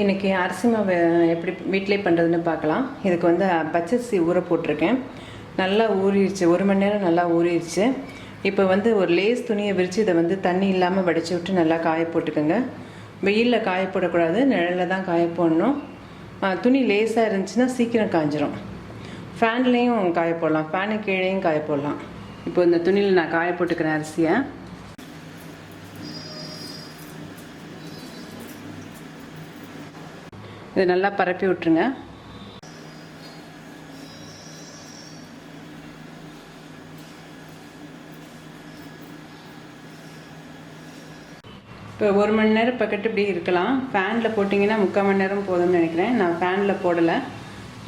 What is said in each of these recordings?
இன்றைக்கி அரிசி மாவு எப்படி வீட்டிலே பண்ணுறதுன்னு பார்க்கலாம். இதுக்கு வந்து பச்சரிசி ஊற போட்டிருக்கேன். நல்லா ஊறிடுச்சு. ஒரு மணி நேரம் நல்லா ஊறிடுச்சு. இப்போ வந்து ஒரு லேஸ் துணியை விரித்து இதை வந்து தண்ணி இல்லாமல் வடித்து விட்டு நல்லா காய போட்டுக்கோங்க. வெயிலில் காய போடக்கூடாது. நிழலில் தான் காய போடணும். துணி லேஸாக இருந்துச்சுன்னா சீக்கிரம் காஞ்சிரும். ஃபேன்லேயும் காய போடலாம். ஃபேனு கீழேயும் காய போடலாம். இப்போ இந்த துணியில் நான் காய போட்டுக்கிறேன் அரிசியை இதை நல்லா பரப்பி விட்டுருங்க. இப்போ ஒரு மணி நேரம் பக்கெட்டு இப்படி இருக்கலாம். ஃபேனில் போட்டிங்கன்னா முக்கால் மணி நேரம் போதும்னு நினைக்கிறேன். நான் ஃபேனில் போடலை.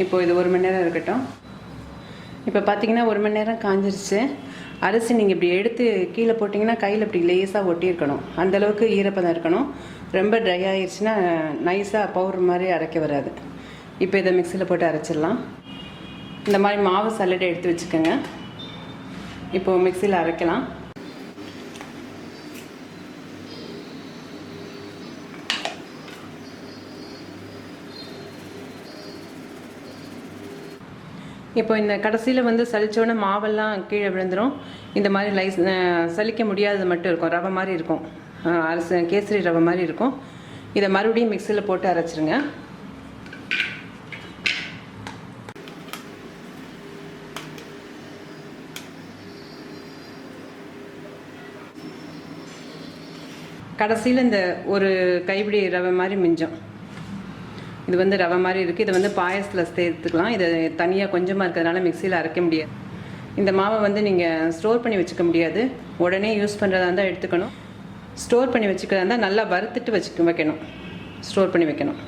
இப்போ இது ஒரு மணி நேரம் இருக்கட்டும். இப்போ பார்த்தீங்கன்னா ஒரு மணி நேரம் காஞ்சிருச்சு. அரிசி நீங்கள் இப்படி எடுத்து கீழே போட்டிங்கன்னா கையில் இப்படி லேஸாக ஒட்டியிருக்கணும். அந்தளவுக்கு ஈரப்பதம் இருக்கணும். ரொம்ப ட்ரை ஆயிடுச்சுன்னா நைஸாக பவுடர் மாதிரி அரைக்க வராது. இப்போ இதை மிக்சியில் போட்டு அரைச்சிடலாம். இந்த மாதிரி மாவு சல்லடை எடுத்து வச்சுக்கோங்க. இப்போது மிக்சியில் அரைக்கலாம். இப்போ இந்த கடைசியில் வந்து சலிச்சோன்னே மாவெல்லாம் கீழே விழுந்துடும் இந்த மாதிரி லைஸ் சலிக்க முடியாதது மட்டும் இருக்கும். ரவை மாதிரி இருக்கும். அரசு கேசரி ரவை மாதிரி இருக்கும். இதை மறுபடியும் மிக்சியில் போட்டு அரைச்சிருங்க. கடைசியில் இந்த ஒரு கைப்பிடி ரவை மாதிரி மிஞ்சம். இது வந்து ரவை மாதிரி இருக்குது இதை வந்து பாயசத்தில் சேர்த்துக்கலாம். இது தனியாக கொஞ்சமாக இருக்கிறதுனால மிக்சியில் அரைக்க முடியாது. இந்த மாவை வந்து நீங்கள் ஸ்டோர் பண்ணி வச்சுக்க முடியாது. உடனே யூஸ் பண்ணுறதா இருந்தால் எடுத்துக்கணும். ஸ்டோர் பண்ணி வச்சுக்கிறதா இருந்தால் நல்லா வறுத்துட்டு வச்சுக்க வைக்கணும். ஸ்டோர் பண்ணி வைக்கணும்.